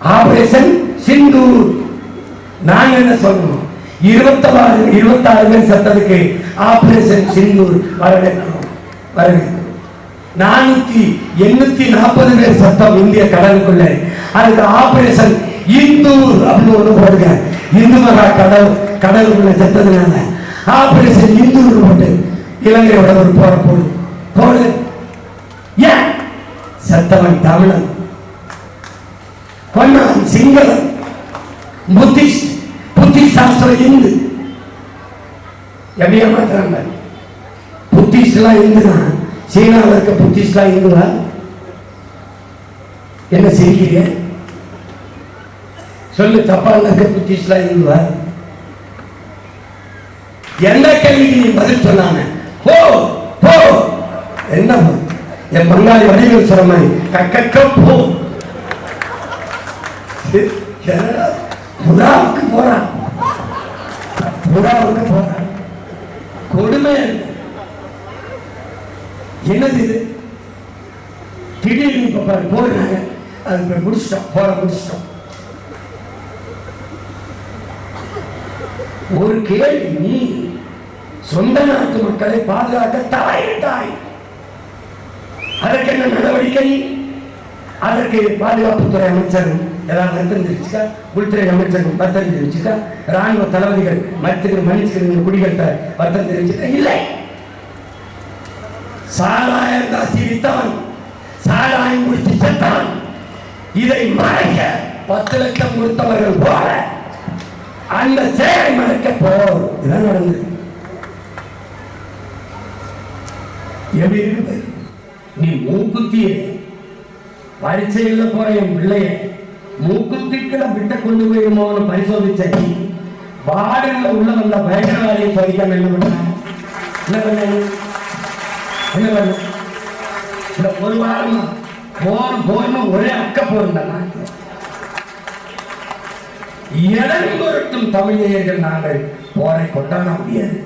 Operation Sindoor. நான் என்ன சொல்லணும்? இருபத்தாறு இருபத்தாறு பேர் சத்ததுக்கு ஆபரேஷன் சிந்தூர் வரவேற்கணும் வரவேற்கணும் நானூத்தி எண்ணூத்தி நாற்பது பேர் சத்தம் இந்திய கடலுக்குள்ள. அதுக்கு ஆபரேஷன் இந்தூர் அப்படின்னு ஒண்ணு போடுங்க இந்து மகா கடல் கடலுக்குள்ள செத்ததுனால ஆபரேஷன் இந்தூர் போட்டு இலங்கையோட ஒரு போற போடு போடு. ஏன்? செத்தவன் தமிழன். கொன்னவன் சிங்களம் புத்திஸ்ட் புத்தி சாஸ்திர இந்து எப்படி ஏமாத்துறாங்க புத்திஸ்ட்லாம் இந்துதான் சீனாவில் இருக்க புத்திஸ்ட்லாம் இந்துவா என்ன சிரிக்கிறீங்க? சொல்லு ஜப்பான்ல இருக்க புத்திஸ்ட்லாம் இந்துவா எந்த கேள்விக்கு நீ பதில் சொன்னாங்க போ போ. என்ன என் பங்காளி வடிவில் சொல்ற மாதிரி கக்கக்க போ. என்னடா, புறாவுக்கு போறான். புறாவுக்கு போறான். கொடுமை என்னது இது? திடீர்னு இப்ப பாரு போடுறாங்க. அது இப்ப முடிச்சிட்டோம். போற முடிச்சிட்டோம். ஒரு கேள்வி நீ சொந்த நாட்டு மக்களை பாதுகாக்க தாய் அதற்கு என்ன நடவடிக்கை? அதற்கு பாதுகாப்புத்துறை அமைச்சர் ஏதாவது வருத்தம் தெரிவிச்சுக்கா உள்துறை அமைச்சர் வருத்தம் தெரிவிச்சுக்கா ராணுவ தளபதிகள் மருத்துவர் மன்னிச்சுக்கிற குடிகட்ட வருத்தம் தெரிவிச்சுக்கா இல்லை. சாராயம் தான் வித்தவன் சாராயம் குடித்து செத்தவன் இதை மறைக்க பத்து லட்சம் கொடுத்தவர்கள் போல அந்த செயலை மறைக்க போர் இதான் நடந்தது. எப்படி இருக்குது? நீ மூக்குத்திய பரீட்சையில் போற என் பிள்ளைய மூக்குத்திக்கிற விட்ட கொண்டு போய் மோகன பரிசோதிச்ச நீ உள்ள வந்த பயங்கரவாதியை என்ன பண்ண ஒரு வாரம் போர் போர்னு ஒரே அக்க போர் நாட்டில் இளங்கொருட்டும் தமிழர்கள் நாங்கள் போரை கொண்டாட முடியாது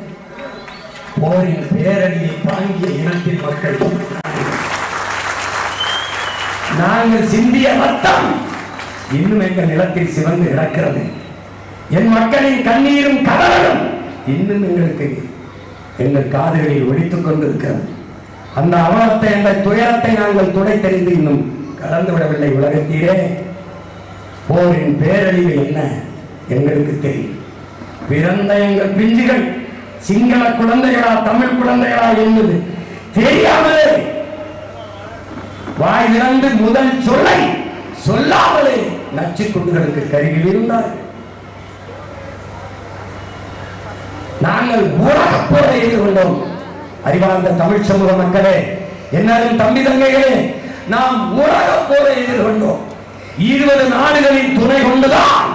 போரின் பேரணியை தாங்கிய இனத்தின் மக்கள் நாங்கள் சிந்திய மத்தம் இன்னும் எங்கள் நிலத்தில் சிவந்து கிடக்கிறது? என் மக்களின் கண்ணீரும் கடலும் இன்னும் எங்களுக்கு எங்கள் காதுகளில் ஒழித்துக் கொண்டிருக்கிறது. அந்த அவலத்தை அந்த துயரத்தை நாங்கள் துடை தெரிந்து இன்னும் கலந்து விடவில்லை உலகத்தீரே போரின் பேரழிவு என்ன எங்களுக்கு தெரியும். பிறந்த எங்கள் பிஞ்சுகள் சிங்கள குழந்தைகளா தமிழ் குழந்தைகளா என்பது தெரியாமலே வாய் திறந்து முதல் சொல்லை சொல்லாமலே நச்சு குண்டுகளுக்கு கருகில் இருந்தார் நாங்கள் உலக போரை எதிர்கொண்டோம் அறிவார்ந்த தமிழ் சமூக மக்களே என்னும் தம்பி தங்கைகளே நாம் உலக போரை எதிர்கொண்டோம் இருபது நாடுகளின் துணை கொண்டுதான்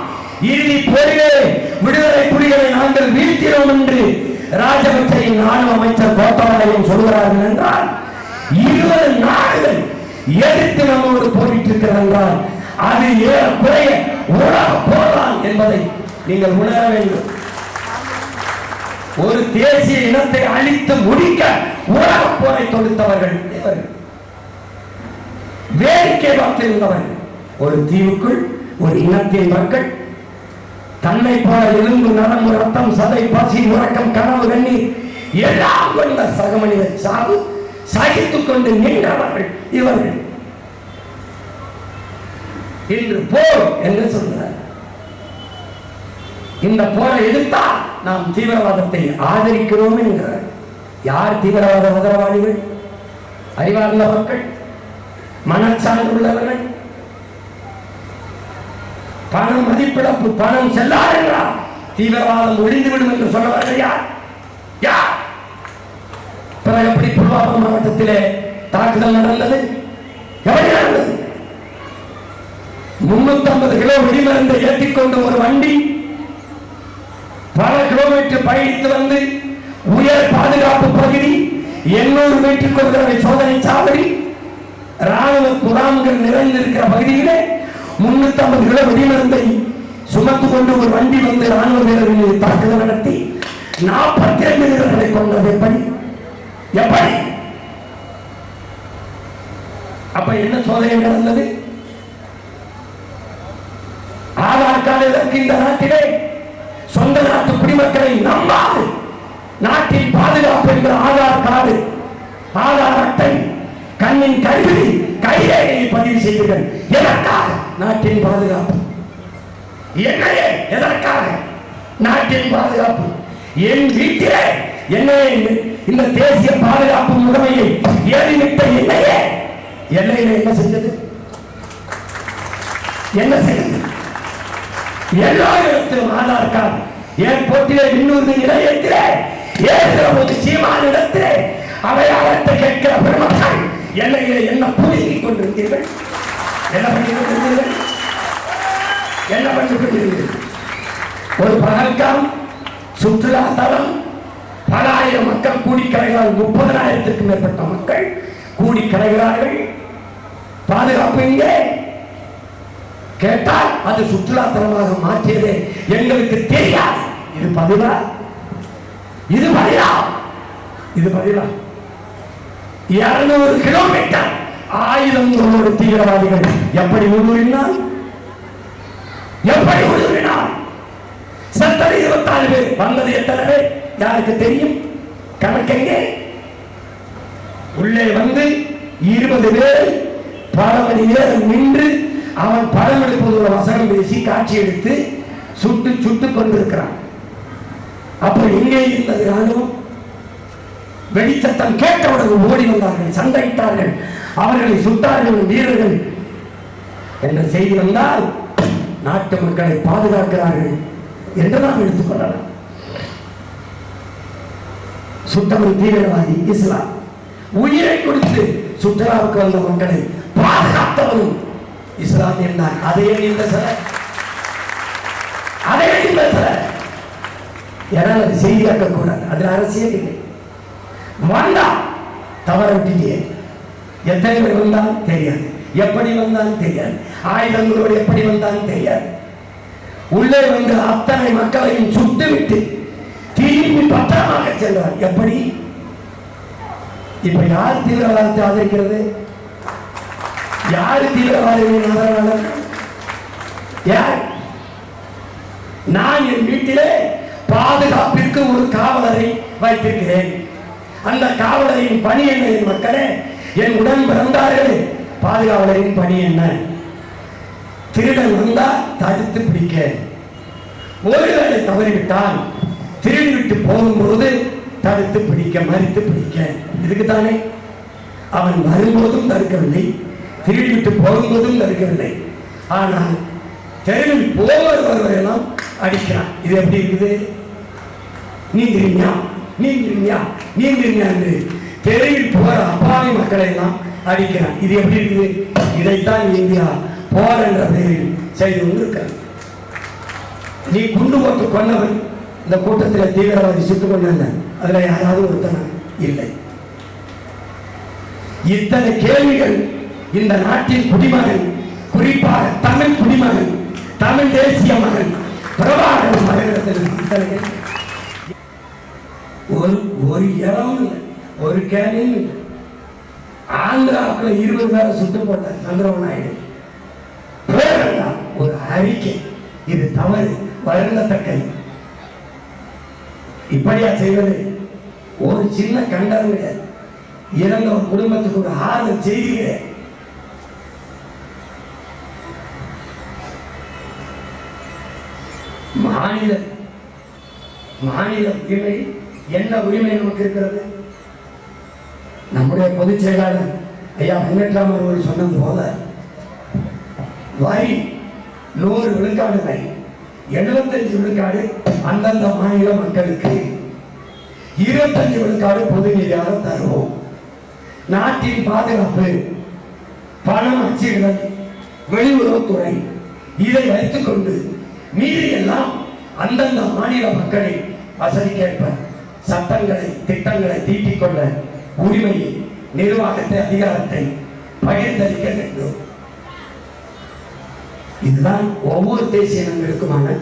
இறுதி போரிலே விடுதலை புலிகளை நாங்கள் வீழ்த்தினோம் என்று ராஜபக்சையின் ராணுவ அமைச்சர் கோத்தபாயம் சொல்கிறார்கள் என்றால் இருபது நாடுகள் எதிர்த்து நம்மோடு போரிட்டு என்றால் அது ஏறக்குறைய உலக போர்தான் என்பதை நீங்கள் உணர வேண்டும். ஒரு தேசிய இனத்தை அழித்து முடிக்க உலக போரை தொடுத்தவர்கள் இவர்கள் வேடிக்கை பார்த்திருந்தவர்கள் ஒரு தீவுக்குள் ஒரு இனத்தின் மக்கள். தன்னை போல எலும்பு நரம்பு ரத்தம் சதை பசி உறக்கம் கனவு கண்ணீர் எல்லாம் கொண்ட சகமனித சாவு சகித்துக் கொண்டு நின்றவர்கள் இவர்கள். இன்று போர் என்று சொல்கிறார். இந்த போரை எதிர்த்தால் நாம் தீவிரவாதத்தை ஆதரிக்கிறோம் என்கிறார். யார் தீவிரவாத உதரவாதிகள்? அறிவார்ந்த மக்கள் மனச்சார்ந்துள்ளவர்கள் பணம் மதிப்பிழப்பு பணம் செல்லாதென்றால் தீவிரவாதம் ஒழிந்துவிடும் என்று சொன்னவர்கள் யார்? யார்? பிறகு எப்படி புல்வாமா மாவட்டத்திலே தாக்குதல் நடந்தது? எப்படி நடந்தது? முன்னூத்தி ஐம்பது கிலோ வெடிமருந்தை ஏற்றிக்கொண்டு ஒரு வண்டி பல கிலோமீட்டர் பயணித்து வந்து உயர் பாதுகாப்பு பகுதி எண்ணூறு மீட்டர் கொள்கிற சோதனை சாவடி ராணுவ முகாம்கள் நிறைந்திருக்கிற பகுதியிலே முன்னூத்தி ஐம்பது கிலோ வெடிமருந்தை சுமந்து கொண்டு ஒரு வண்டி வந்து ராணுவ வீரர்கள் தாக்குதல் நடத்தி நாற்பத்தி ஐந்து வீரர்களை கொண்டது. எப்படி? எப்படி? அப்ப என்ன சோதனை நடந்தது? காலையில் கார்டு இந்த நாட்டிலே சொந்த நாட்டு குடிமக்களை நம்பாது. நாட்டின் பாதுகாப்பு என்கிற ஆதார் கார்டு ஆதார் அட்டை கண்ணின் கருவி கைரேகையை பதிவு செய்வீர்கள் எதற்காக? நாட்டின் பாதுகாப்பு. என்னையே எதற்காக? நாட்டின் பாதுகாப்பு. என் வீட்டிலே என்னையே இந்த தேசிய பாதுகாப்பு முகமையை ஏறிவிட்ட என்னையே எல்லையில என்ன செஞ்சது? என்ன செய்யுது எல்லா இடத்திலும் ஆதார் ஏன் போட்டிலே இன்னொரு நிலையத்திலே ஏறுகிற போது சீமானிடத்திலே அடையாளத்தை கேட்கிற பெருமக்கள் எல்லையிலே என்ன புதுங்கிக் கொண்டிருந்தீர்கள்? என்ன பண்ணி கொண்டிருந்தீர்கள்? என்ன பண்ணி கொண்டிருந்தீர்கள்? ஒரு பகல்காம் சுற்றுலா தலம் பல ஆயிரம் மக்கள் கூடி கலைகிறார்கள் முப்பதனாயிரத்துக்கும் மேற்பட்ட மக்கள் கூடி கலைகிறார்கள் பாதுகாப்பு இங்கே. கேட்டால் அது சுற்றுலா தலமாக மாற்றியது. எங்களுக்கு தெரியாது. இது பதிலா? இது பதிலா? இது பதிலா? இருநூறு கிலோமீட்டர். ஆயிரம் தொண்ணூறு தீவிரவாதிகள் எப்படி ஊடுருவினால் எப்படி ஊடுருவினால் சத்தனை இருபத்தாறு பேர். வந்தது எத்தனை பேர்? யாருக்கு தெரியும்? கணக்கெங்கே உள்ளே வந்து இருபது பேர் பல மணி நேரம் நின்று அவன் படம் எடுப்பது ஒரு வசனம் பேசி காட்சி எடுத்து சுட்டு சுட்டு கொண்டிருக்கிறான். அப்போ எங்கே இருந்தது ராணுவம் வெடிச்சத்தம் கேட்டவுடன் ஓடி வந்தார்கள் சண்டையிட்டார்கள். அவர்களை சுட்டார்கள் வீரர்கள். என்ற செய்தி வந்தால் நாட்டு மக்களை பாதுகாக்கிறார்கள் என்று நாம் எடுத்துக்கொள்ளலாம் சுத்தவன் தீவிரவாதி இஸ்லாம். உயிரை கொடுத்து சுற்றுலாவுக்கு வந்த மக்களை பாதுகாத்தவனும் இஸ்லாம் தான் அதே இந்த சார் அதே இந்த சார் ஏன்னா அது செய்தியாக்க கூடாது அதுல அரசியல் இல்லை. வந்தா தவற விட்டுட்டே எத்தனை பேர் வந்தாலும் தெரியாது. எப்படி வந்தாலும் தெரியாது. ஆயுதங்களோடு எப்படி வந்தாலும் தெரியாது. உள்ளே வந்து அத்தனை மக்களையும் சுட்டுவிட்டு திரும்பி பத்திரமாக செல்வார் எப்படி? இப்ப யார் தீவிரவாதத்தை ஆதரிக்கிறது. யாரு தீவிரவாதிகளின் ஆதரவாளர் யார்? நான் என் வீட்டிலே பாதுகாப்பிற்கு ஒரு காவலரை வைத்திருக்கிறேன். அந்த காவலரின் பணி என்ன என் மக்களே? என் உடன் பிறந்தார்களே பாதுகாவலரின் பணி என்ன? திருடன் வந்தா தடுத்து பிடிக்க. ஒருவேளை தவறிவிட்டால் திருடி விட்டு போகும்போது தடுத்து பிடிக்க மறித்து பிடிக்க. இதுக்கு தானே அவன் வரும்போதும் தடுக்கவில்லை. திருவிட்டு போகும்போதும் தடுக்கவில்லை ஆனால் தெருவில் போவர் அடிக்கிறான் இது எப்படி இருக்குது? நீந்திரியா நீந்திரியா நீங்கிறீங்க என்று தெருவில் போற அப்பாவி மக்களை எல்லாம் அடிக்கிறான் இது எப்படி இருக்குது? இதைத்தான் இந்தியா போர் என்ற பெயரில் செய்து கொண்டிருக்கிறது. நீ குண்டு போட்டு கொண்டவன் இந்த கூட்டத்தில் தீவிரவாதி சுட்டுக் கொண்டாங்க அதில் யாராவது ஒருத்தன இல்லை. இத்தனை கேள்விகள் இந்த நாட்டின் குடிமகன் குறிப்பாக தமிழ் குடிமகன் தமிழ் தேசிய மகன் பிரபாகரன் மகனிடத்தில் ஒரு ஒரு இடம் இல்லை ஒரு கேள்வியும் இல்லை. ஆந்திராவுக்குள்ள இருபது பேரை சுட்டு போட்டார் சந்திரபாபு நாயுடு. வேண்டாம் ஒரு அறிக்கை. இது தவறு வருந்தத்தக்கது இப்படியா செய்வது? ஒரு சின்ன கண்டனம் கிடையாது. இறந்த ஒரு குடும்பத்துக்கு ஒரு ஆறுதல் செய்கிறேன் மாநில மாநில உரிமை என்ன உரிமை நமக்கு இருக்கிறது நம்முடைய பொதுச் செயலாளர் ஐயா வெங்கட்ராமன் அவர்கள் சொன்னது போல வரி நூறு விழுக்காடு வரி எழுபத்தஞ்சு விழுக்காடு அந்தந்த மாநில மக்களுக்கு இருபத்தஞ்சு விழுக்காடு பொது நிதியாக தருவோம். நாட்டின் பாதுகாப்பு பணம் அச்சிடுதல் வெளியுறவுத்துறை இதை வைத்துக் கொண்டு மீறி எல்லாம் அந்தந்த மாநில மக்களை வசதிக்கேற்ப சட்டங்களை திட்டங்களை தீட்டிக் கொள்ள உரிமையை நிர்வாகத்தை அதிகாரத்தை பகிர்ந்தளிக்க வேண்டும். இதுதான் ஒவ்வொரு தேசிய இனங்களுக்குமான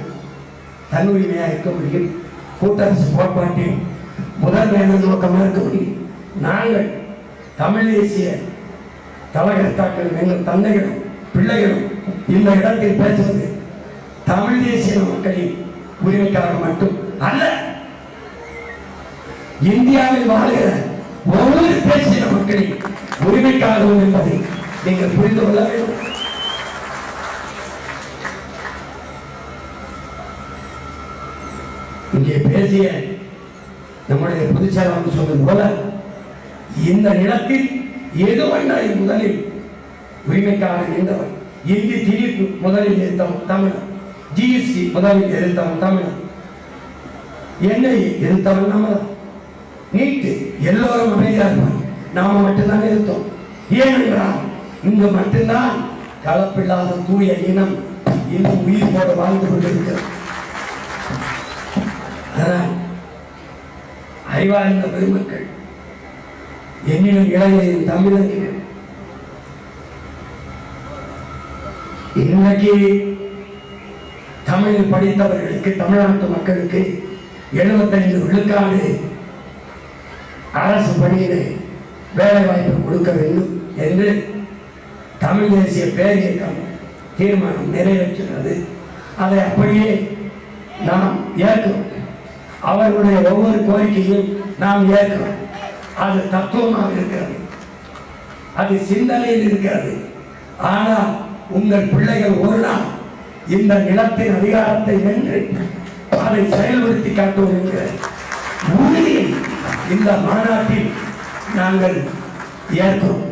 தன்னுரிமையாக இருக்க முடியும். கூட்டரசு கோட்பாட்டின் முதன்மையான நோக்கமாக இருக்க முடியும். நாங்கள் தமிழ் தேசிய தலைகர்த்தாக்கள் எங்கள் தந்தைகளும் பிள்ளைகளும் இந்த இடத்தில் பேசுவது தமிழ் தேசிய மக்களின் உரிமைக்காக மட்டும் அல்ல. இந்தியாவில் வாழ்கிற ஒவ்வொரு தேசிய மக்களின் உரிமைக்காகவும் என்பதை நீங்கள் புரிந்து கொள்ள வேண்டும். இங்கே பேசிய நம்முடைய பொதுச்செயலாளர் சொன்னது போல இந்த நிலத்தில் எது வந்தாய் முதலில் உரிமைக்காக இருந்தவர் இந்தி திணிப்பு முதலில் இருந்தவர் தமிழர் ஜிஎஸ்டி முதலில் எதிர்த்தவன் தமிழன் எண்ணெய் எதிர்த்தவன் நம்ம நீட்டு எல்லோரும் அமைதியாக இருப்பாங்க நாம மட்டும்தான் இருந்தோம் ஏனென்றால் இங்கு மட்டும்தான் கலப்பில்லாத தூய இனம் இன்னும் உயிர் போட வாழ்ந்து கொண்டிருக்கிறது. அதனால் அறிவார்ந்த பெருமக்கள் என்னிலும் இளைஞரின் தமிழர்கள் இன்னைக்கு தமிழில் படித்தவர்களுக்கு தமிழ்நாட்டு மக்களுக்கு எழுபத்தைந்து விழுக்காடு அரசு பணியிலே வேலை வாய்ப்பு கொடுக்க வேண்டும் என்று தமிழ் தேசிய பேரியக்கம் தீர்மானம் நிறைவேற்றுகிறது. அதை அப்படியே நாம் ஏற்கிறோம். அவர்களுடைய ஒவ்வொரு கோரிக்கையும் நாம் ஏற்கிறோம். அது தத்துவமாக இருக்கிறது. அது சிந்தனையில் இருக்கிறது. ஆனால் உங்கள் பிள்ளைகள் ஒரு நாள் இந்த நிலத்தின் அதிகாரத்தை வென்று அதை செயல்படுத்தி காட்டுவோம் என்கிற உறுதியை இந்த மாநாட்டில் நாங்கள் ஏற்கிறோம்.